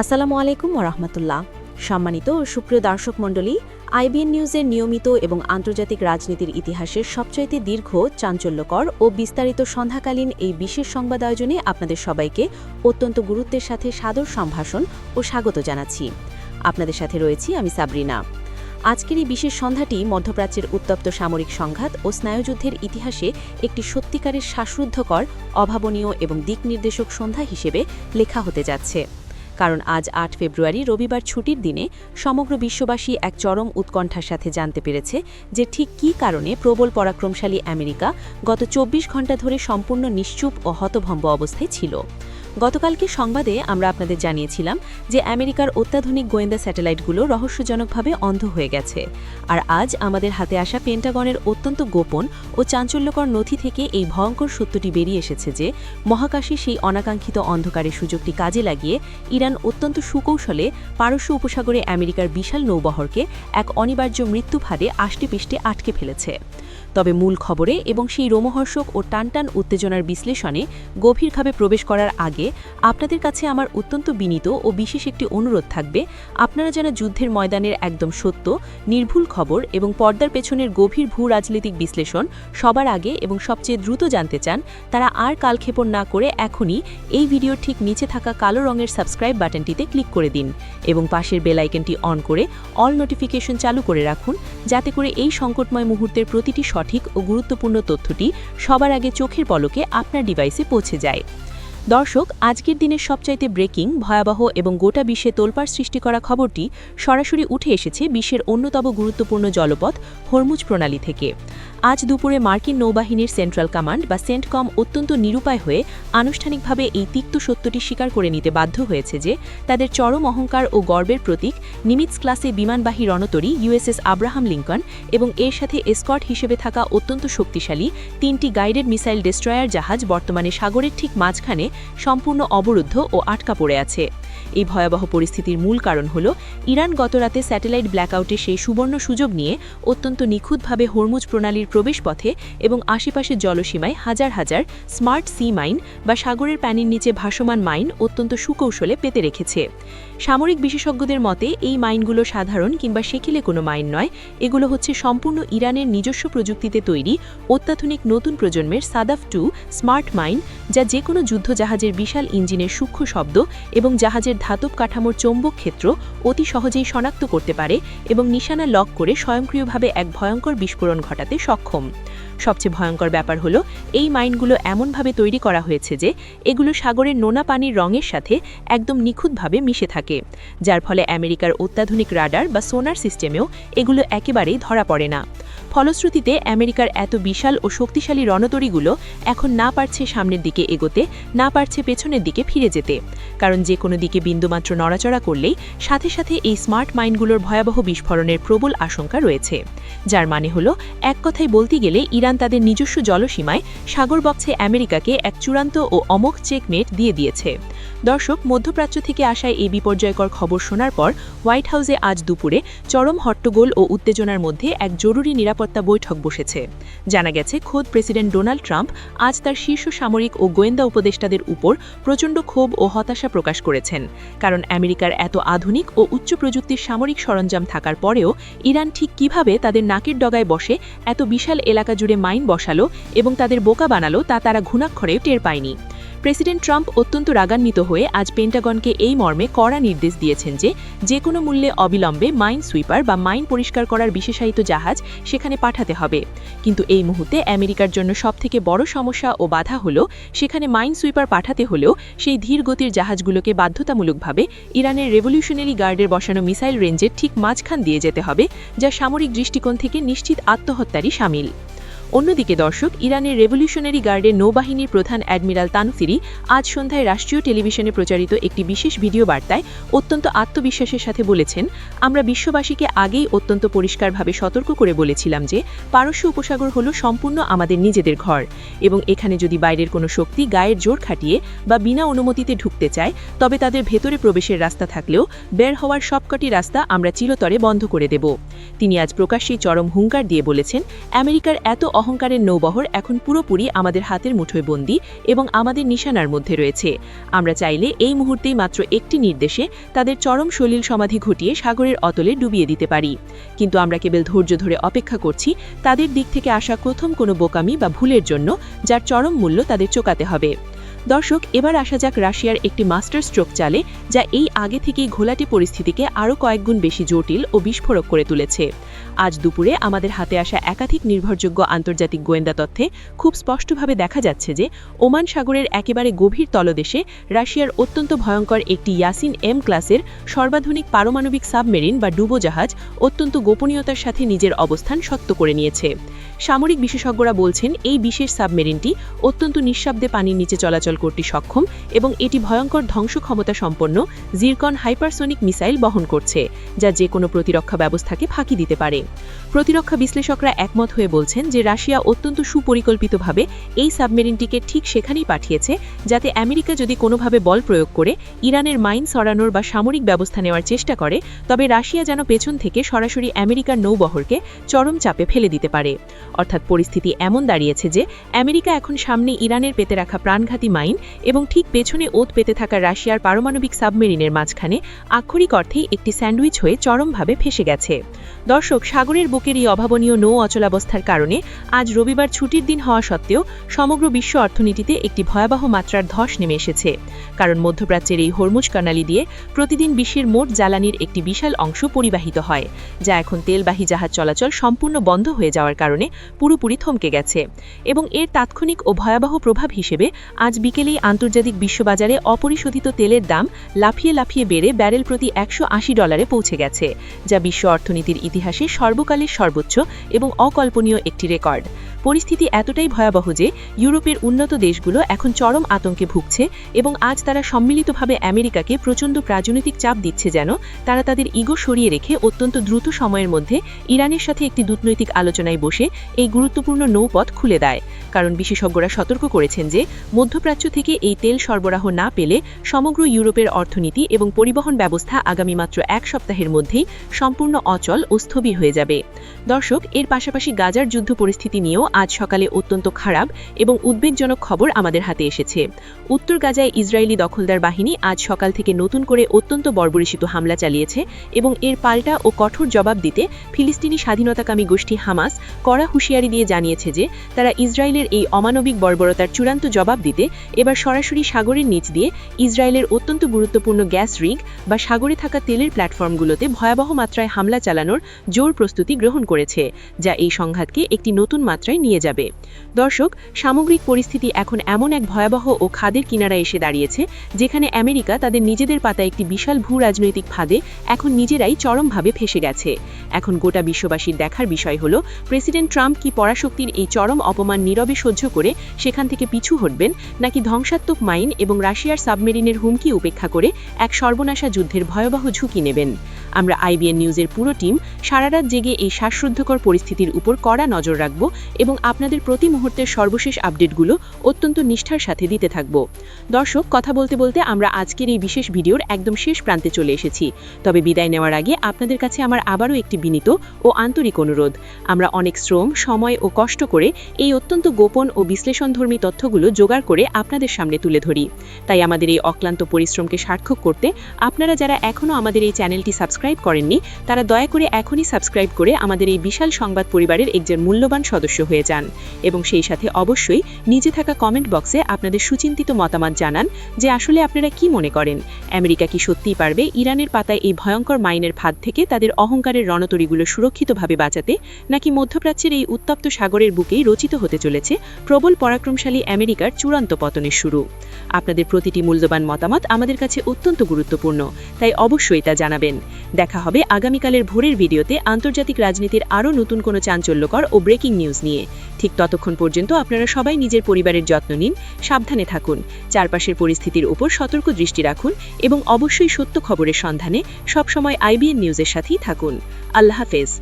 আসসালামু আলাইকুম ওরহমতুল্লাহ সম্মানিত সুপ্রিয় দর্শক মণ্ডলী, আইবিএন নিউজের নিয়মিত এবং আন্তর্জাতিক রাজনীতির ইতিহাসের সবচাইতে দীর্ঘ, চাঞ্চল্যকর ও বিস্তারিত সন্ধ্যাকালীন এই বিশেষ সংবাদ আয়োজনে আপনাদের সবাইকে অত্যন্ত গুরুত্বের সাথে সাদর সম্ভাষণ ও স্বাগত জানাচ্ছি। আপনাদের সাথে রয়েছি আমি সাবরিনা। আজকের এই বিশেষ সন্ধ্যাটি মধ্যপ্রাচ্যের উত্তপ্ত সামরিক সংঘাত ও স্নায়ুযুদ্ধের ইতিহাসে একটি সত্যিকারের শ্বাসরুদ্ধকর, অভাবনীয় এবং দিক নির্দেশক সন্ধ্যা হিসেবে লেখা হতে যাচ্ছে। কারণ আজ আট ফেব্রুয়ারি, রবিবার ছুটির দিনে সমগ্র বিশ্ববাসী এক চরম উৎকণ্ঠার সাথে জানতে পেরেছে যে ঠিক কী কারণে প্রবল পরাক্রমশালী আমেরিকা গত চব্বিশ ঘণ্টা ধরে সম্পূর্ণ নিশ্চুপ ও হতভম্ব অবস্থায় ছিল। গতকালকে সংবাদে আমরা আপনাদের জানিয়েছিলাম যে আমেরিকার অত্যাধুনিক গোয়েন্দা স্যাটেলাইটগুলো রহস্যজনকভাবে অন্ধ হয়ে গেছে। আর আজ আমাদের হাতে আসা পেন্টাগনের অত্যন্ত গোপন ও চাঞ্চল্যকর নথি থেকে এই ভয়ঙ্কর সত্যটি বেরিয়ে এসেছে যে, মহাকাশে সেই অনাকাঙ্ক্ষিত অন্ধকারের সুযোগটি কাজে লাগিয়ে ইরান অত্যন্ত সুকৌশলে পারস্য উপসাগরে আমেরিকার বিশাল নৌবহরকে এক অনিবার্য মৃত্যুফাদে আষ্টেপৃষ্টে আটকে ফেলেছে। তবে মূল খবরে এবং সেই রোমহর্ষক ও টানটান উত্তেজনার বিশ্লেষণে গভীরভাবে প্রবেশ করার আগে আপনাদের কাছে আমার অত্যন্ত বিনীত ও বিশেষ একটি অনুরোধ থাকবে। আপনারা যেন যুদ্ধের ময়দানের একদম সত্য, নির্ভুল খবর এবং পর্দার পেছনের গভীর ভূ রাজনৈতিক বিশ্লেষণ সবার আগে এবং সবচেয়ে দ্রুত জানতে চান, তারা আর কালক্ষেপণ না করে এখনই এই ভিডিওর ঠিক নিচে থাকা কালো রঙের সাবস্ক্রাইব বাটনটিতে ক্লিক করে দিন এবং পাশের বেল আইকনটি অন করে অল নোটিফিকেশন চালু করে রাখুন, যাতে করে এই সংকটময় মুহূর্তের প্রতিটি সঠিক ও গুরুত্বপূর্ণ তথ্যটি সবার আগে চোখের পলকে আপনার ডিভাইসে পৌঁছে যায়। দর্শক, আজকের দিনের সবচাইতে ব্রেকিং, ভয়াবহ এবং গোটা বিশ্বে তোলপাড় সৃষ্টি করা খবরটি সরাসরি উঠে এসেছে বিশ্বের অন্যতম গুরুত্বপূর্ণ জলপথ হরমুজ প্রণালী থেকে। আজ দুপুরে মার্কিন নৌবাহিনীর সেন্ট্রাল কমান্ড বা সেন্টকম অত্যন্ত নিরুপায় হয়ে আনুষ্ঠানিকভাবে এই তিক্ত সত্যটি স্বীকার করে নিতে বাধ্য হয়েছে যে, তাদের চরম অহংকার ও গর্বের প্রতীক নিমিটস ক্লাসে বিমানবাহী রণতরী ইউএসএস আব্রাহাম লিঙ্কন এবং এর সাথে এসকট হিসেবে থাকা অত্যন্ত শক্তিশালী তিনটি গাইডেড মিসাইল ডেস্ট্রয়ার জাহাজ বর্তমানে সাগরের ঠিক মাঝখানে সম্পূর্ণ অবরুদ্ধ ও আটকা পড়ে আছে। এই ভয়াবহ পরিস্থিতির মূল কারণ হল, ইরান গতরাতে স্যাটেলাইট ব্ল্যাকআউটে সেই সুবর্ণ সুযোগ নিয়ে অত্যন্ত নিখুঁতভাবে হরমুজ প্রণালীর প্রবেশপথে এবং আশেপাশের জলসীমায় হাজার হাজার স্মার্ট সি মাইন বা সাগরের প্যানির নিচে ভাসমান মাইন অত্যন্ত সুকৌশলে পেতে রেখেছে। সামরিক বিশেষজ্ঞদের মতে, এই মাইনগুলো সাধারণ কিংবা সেখিলে কোনো মাইন নয়। এগুলো হচ্ছে সম্পূর্ণ ইরানের নিজস্ব প্রযুক্তিতে তৈরি, অত্যাধুনিক নতুন প্রজন্মের সাদাফ টু স্মার্ট মাইন যা যে কোনো যুদ্ধজাহাজের বিশাল ইঞ্জিনের সূক্ষ্ম শব্দ এবং জাহাজের ধাতব কাঠামোর চৌম্বক ক্ষেত্র অতি সহজেই শনাক্ত করতে পারে এবং নিশানা লক করে স্বয়ংক্রিয়ভাবে এক ভয়ঙ্কর বিস্ফোরণ ঘটাতে সক্ষম। সবচেয়ে ভয়ঙ্কর ব্যাপার হলো, এই মাইনগুলো এমনভাবে তৈরি করা হয়েছে যে, এগুলো সাগরের নোনা পানির রঙের সাথে একদম নিখুঁতভাবে মিশে থাকে, যার ফলে আমেরিকার অত্যাধুনিক রাডার বা সোনার সিস্টেমেও এগুলো একেবারেই ধরা পড়ে না। ফলশ্রুতিতে, আমেরিকার এত বিশাল ও শক্তিশালী রণতরীগুলো এখন না পারছে সামনের দিকে এগোতে, না পারছে পেছনের দিকে ফিরে যেতে, কারণ যে কোনো দিকে বিন্দুমাত্র নড়াচড়া করলেই সাথে সাথে এই স্মার্ট মাইনগুলোর ভয়াবহ বিস্ফোরণের প্রবল আশঙ্কা রয়েছে, যার মানে হলো, এক কথায় বলতে গেলে ইরান তাদের নিজস্ব জলসীমায় সাগর বক্সে আমেরিকাকে এক চূড়ান্ত ও অমোঘ চেকমেট দিয়ে দিয়েছে। দর্শক, মধ্যপ্রাচ্য থেকে আসা এই বিপর্যয়কর খবর শোনার পর হোয়াইট হাউসে আজ দুপুরে চরম হট্টগোল ও উত্তেজনার মধ্যে এক জরুরি নিরাপত্তা বৈঠক বসেছে। জানা গেছে, খোদ প্রেসিডেন্ট ডোনাল্ড ট্রাম্প আজ তার শীর্ষ সামরিক ও গোয়েন্দা উপদেষ্টাদের উপর প্রচণ্ড ক্ষোভ ও হতাশা প্রকাশ করেছেন। কারণ আমেরিকার এত আধুনিক ও উচ্চ প্রযুক্তির সামরিক সরঞ্জাম থাকার পরেও ইরান ঠিক কীভাবে তাদের নাকের ডগায় বসে এত বিশাল এলাকা জুড়ে মাইন বসালো এবং তাদের বোকা বানালো তা তারা ঘুণাক্ষরে টের পায়নি। প্রেসিডেন্ট ট্রাম্প অত্যন্ত রাগান্বিত হয়ে আজ পেন্টাগনকে এই মর্মে কড়া নির্দেশ দিয়েছেন যে যে কোনো মূল্যে অবিলম্বে মাইন সুইপার বা মাইন পরিষ্কার করার বিশেষায়িত জাহাজ সেখানে পাঠাতে হবে। কিন্তু এই মুহূর্তে আমেরিকার জন্য সবথেকে বড় সমস্যা ও বাধা হল, সেখানে মাইন সুইপার পাঠাতে হলেও সেই ধীর গতির জাহাজগুলোকে বাধ্যতামূলকভাবে ইরানের রেভলিউশনারি গার্ডের বসানো মিসাইল রেঞ্জের ঠিক মাঝখান দিয়ে যেতে হবে, যা সামরিক দৃষ্টিকোণ থেকে নিশ্চিত আত্মহত্যারই সামিল। অন্যদিকে দর্শক, ইরানের রেভলিউশনারি গার্ডের নৌবাহিনীর প্রধান অ্যাডমিরাল তানফিরি আজ সন্ধ্যায় রাষ্ট্রীয় টেলিভিশনে প্রচারিত একটি বিশেষ ভিডিও বার্তায় অত্যন্ত আত্মবিশ্বাসের সাথে বলেছেন, আমরা বিশ্ববাসীকে আগেই অত্যন্ত পরিষ্কারভাবে সতর্ক করে বলেছিলাম যে, পারস্য উপসাগর হল সম্পূর্ণ আমাদের নিজেদের ঘর এবং এখানে যদি বাইরের কোনো শক্তি গায়ের জোর খাটিয়ে বা বিনা অনুমতিতে ঢুকতে চায়, তবে তাদের ভেতরে প্রবেশের রাস্তা থাকলেও বের হওয়ার সবকটি রাস্তা আমরা চিরতরে বন্ধ করে দেব। তিনি আজ প্রকাশ্যেই চরম হুঙ্কার দিয়ে বলেছেন, আমেরিকার এত অহংকারের নৌবহর এখন পুরোপুরি আমাদের হাতের মুঠোয় বন্দি এবং আমাদের নিশানার মধ্যে রয়েছে। আমরা চাইলে এই মুহূর্তেই মাত্র একটি নির্দেশে তাদের চরম সলিল সমাধি ঘটিয়ে সাগরের অতলে ডুবিয়ে দিতে পারি। কিন্তু আমরা কেবল ধৈর্য ধরে অপেক্ষা করছি তাদের দিক থেকে আসা প্রথম কোনো বোকামি বা ভুলের জন্য, যার চরম মূল্য তাদের চোকাতে হবে। দর্শক, এবার আসা যাক রাশিয়ার একটি মাস্টার স্ট্রোক চালে, যা এই আগে থেকেই ঘোলাটে পরিস্থিতিকে আরও কয়েকগুণ বেশি জটিল ও বিস্ফোরক করে তুলেছে। আজ দুপুরে আমাদের হাতে আসা একাধিক নির্ভরযোগ্য আন্তর্জাতিক গোয়েন্দা তথ্যে খুব স্পষ্টভাবে দেখা যাচ্ছে যে, ওমান সাগরের একেবারে গভীর তলদেশে রাশিয়ার অত্যন্ত ভয়ঙ্কর একটি ইয়াসিন এম ক্লাসের সর্বাধুনিক পারমাণবিক সাবমেরিন বা ডুবোজাহাজ অত্যন্ত গোপনীয়তার সাথে নিজের অবস্থান শক্ত করে নিয়েছে। সামরিক বিশেষজ্ঞরা বলছেন, এই বিশেষ সাবমেরিনটি অত্যন্ত নিঃশব্দে পানির নিচে চলাচল করতে সক্ষম এবং এটি ভয়ঙ্কর ধ্বংস ক্ষমতা সম্পন্ন জিরকন হাইপারসনিক মিসাইল বহন করছে, যা যে কোনো প্রতিরক্ষা ব্যবস্থাকে ফাঁকি দিতে পারে। প্রতিরক্ষা বিশ্লেষকরা একমত হয়ে বলছেন যে রাশিয়া অত্যন্ত সুপরিকল্পিতভাবে এই সাবমেরিনটিকে ঠিক সেখানেই পাঠিয়েছে, যাতে আমেরিকা যদি কোনোভাবে বল প্রয়োগ করে, ইরানের মাইন সরানোর বা সামরিক ব্যবস্থা নেওয়ার চেষ্টা করে, তবে রাশিয়া যেন পেছন থেকে সরাসরি আমেরিকার নৌবহরকে চরম চাপে ফেলে দিতে পারে। অর্থাৎ পরিস্থিতি এমন দাঁড়িয়েছে যে আমেরিকা এখন সামনে ইরানের পেতে রাখা প্রাণঘাতী মাইন এবং ঠিক পেছনে ওত পেতে থাকা রাশিয়ার পারমাণবিক সাবমেরিনের মাঝখানে আক্ষরিক অর্থেই একটি স্যান্ডউইচ হয়ে চরমভাবে ফেসে গেছে। দর্শক, সাগরের বুকের এই অভাবনীয় নৌ অচলাবস্থার কারণে আজ রবিবার ছুটির দিন হওয়া সত্ত্বেও সমগ্র বিশ্ব অর্থনীতিতে একটি ভয়াবহ মাত্রার ধস নেমে এসেছে। কারণ মধ্যপ্রাচ্যের এই হরমুজ কানালি দিয়ে প্রতিদিন বিশ্বের মোট জ্বালানির একটি বিশাল অংশ পরিবাহিত হয়, যা এখন তেলবাহী জাহাজ চলাচল সম্পূর্ণ বন্ধ হয়ে যাওয়ার কারণে পুরোপুরি থমকে গেছে এবং এর তাৎক্ষণিক ও ভয়াবহ প্রভাব হিসেবে আজ বিকেলেই আন্তর্জাতিক বিশ্ববাজারে অপরিশোধিত তেলের দাম লাফিয়ে লাফিয়ে বেড়ে ব্যারেল প্রতি একশো আশি ডলারে পৌঁছে গেছে, যা বিশ্ব অর্থনীতির ইতিহাসে সর্বকালের সর্বোচ্চ এবং অকল্পনীয় একটি রেকর্ড। পরিস্থিতি এতটাই ভয়াবহ যে ইউরোপের উন্নত দেশগুলো এখন চরম আতঙ্কে ভুগছে এবং আজ তারা সম্মিলিতভাবে আমেরিকাকে প্রচণ্ড রাজনৈতিক চাপ দিচ্ছে যেন তারা তাদের ইগো সরিয়ে রেখে অত্যন্ত দ্রুত সময়ের মধ্যে ইরানের সাথে একটি দূতনৈতিক আলোচনায় বসে এই গুরুত্বপূর্ণ নৌপথ খুলে দেয়। কারণ বিশেষজ্ঞরা সতর্ক করেছেন যে মধ্যপ্রাচ্য থেকে এই তেল সরবরাহ না পেলে সমগ্র ইউরোপের অর্থনীতি এবং পরিবহন ব্যবস্থা আগামী মাত্র এক সপ্তাহের মধ্যেই সম্পূর্ণ অচল ও স্থবির হয়ে যাবে। দর্শক, এর পাশাপাশি গাজার যুদ্ধ পরিস্থিতি নিয়েও আজ সকালে অত্যন্ত খারাপ এবং উদ্বেগজনক খবর আমাদের হাতে এসেছে। উত্তর গাজায় ইসরায়েলি দখলদার বাহিনী আজ সকাল থেকে নতুন করে অত্যন্ত বর্বরিচিত হামলা চালিয়েছে এবং এর পাল্টা ও কঠোর জবাব দিতে ফিলিস্তিনি স্বাধীনতাকামী গোষ্ঠী হামাস কড়া হুঁশিয়ারি দিয়ে জানিয়েছে যে, তারা ইসরায়েলের এই অমানবিক বর্বরতার চূড়ান্ত জবাব দিতে এবার সরাসরি সাগরের নিচ দিয়ে ইসরায়েলের অত্যন্ত গুরুত্বপূর্ণ গ্যাস রিগ বা সাগরে থাকা তেলের প্ল্যাটফর্মগুলোতে ভয়াবহ মাত্রায় হামলা চালানোর জোর প্রস্তুতি গ্রহণ করেছে, যা এই সংঘাতকে একটি নতুন মাত্রায় নিয়ে যাবে। দর্শক, সামগ্রিক পরিস্থিতি এখন এমন এক ভয়াবহ ও খাদের কিনারা এসে দাঁড়িয়েছে, যেখানে আমেরিকা তাদের নিজেদের পাতা একটি বিশাল ভূ রাজনৈতিক ফাঁদে এখন নিজেরাই চরমভাবে ফেসে গেছে। এখন গোটা বিশ্ববাসীর দেখার বিষয় হল, প্রেসিডেন্ট ট্রাম্প কি পরাশক্তির এই চরম অপমান নীরবে সহ্য করে সেখান থেকে পিছু হটবেন, নাকি ধ্বংসাত্মক মাইন এবং রাশিয়ার সাবমেরিনের হুমকি উপেক্ষা করে এক সর্বনাশা যুদ্ধের ভয়াবহ ঝুঁকি নেবেন? আমরা আইবিএন নিউজের পুরো টিম সারারাত জেগে এই শ্বাসরুদ্ধকর পরিস্থিতির উপর কড়া নজর রাখব এবং আপনাদের প্রতি মুহূর্তের সর্বশেষ আপডেটগুলো অত্যন্ত নিষ্ঠার সাথে দিতে থাকব। দর্শক, কথা বলতে বলতে আমরা আজকের এই বিশেষ ভিডিওর একদম শেষ প্রান্তে চলে এসেছি। তবে বিদায় নেওয়ার আগে আপনাদের কাছে আমার আবারও একটি বিনীত ও আন্তরিক অনুরোধ। আমরা অনেক শ্রম, সময় ও কষ্ট করে এই অত্যন্ত গোপন ও বিশ্লেষণধর্মী তথ্যগুলো জোগাড় করে আপনাদের সামনে তুলে ধরি। তাই আমাদের এই অক্লান্ত পরিশ্রমকে সার্থক করতে আপনারা যারা এখনও আমাদের এই চ্যানেলটি সাবস্ক্রাইব করেননি, তারা দয়া করে এখনই সাবস্ক্রাইব করে আমাদের এই বিশাল সংবাদ পরিবারের একজন মূল্যবান সদস্য হয়ে যান। এবং সেই সাথে অবশ্যই নিচে থাকা কমেন্ট বক্সে আপনাদের সুচিন্তিত মতামত জানান যে আসলে আপনারা কি মনে করেন? আমেরিকা কি সত্যিই পারবে? ইরানের পাতায় এই ভয়ঙ্কর মাইনের ফাঁদ থেকে তাদের অহংকারের রণতরীগুলো সুরক্ষিতভাবে বাঁচাতে? নাকি মধ্যপ্রাচ্যের এই উত্তপ্ত সাগরের বুকেই রচিত হতে চলেছে প্রবল পরাক্রমশালী আমেরিকার চূড়ান্ত পতনের শুরু? আপনাদের প্রতিটি মূল্যবান মতামত আমাদের কাছে অত্যন্ত গুরুত্বপূর্ণ, তাই অবশ্যই তা জানাবেন। দেখা হবে আগামীকালের ভোরের ভিডিওতে আন্তর্জাতিক রাজনীতির আরও নতুন কোনো চাঞ্চল্যকর ও ব্রেকিং নিউজ নিয়ে। ঠিক ততক্ষণ পর্যন্ত আপনারা সবাই নিজের পরিবারের যত্ন নিন, সাবধানে থাকুন, চারপাশের পরিস্থিতির উপর সতর্ক দৃষ্টি রাখুন এবং অবশ্যই সত্য খবরের সন্ধানে সবসময় আইবিএন নিউজের সাথেই থাকুন। আল্লাহ হাফেজ।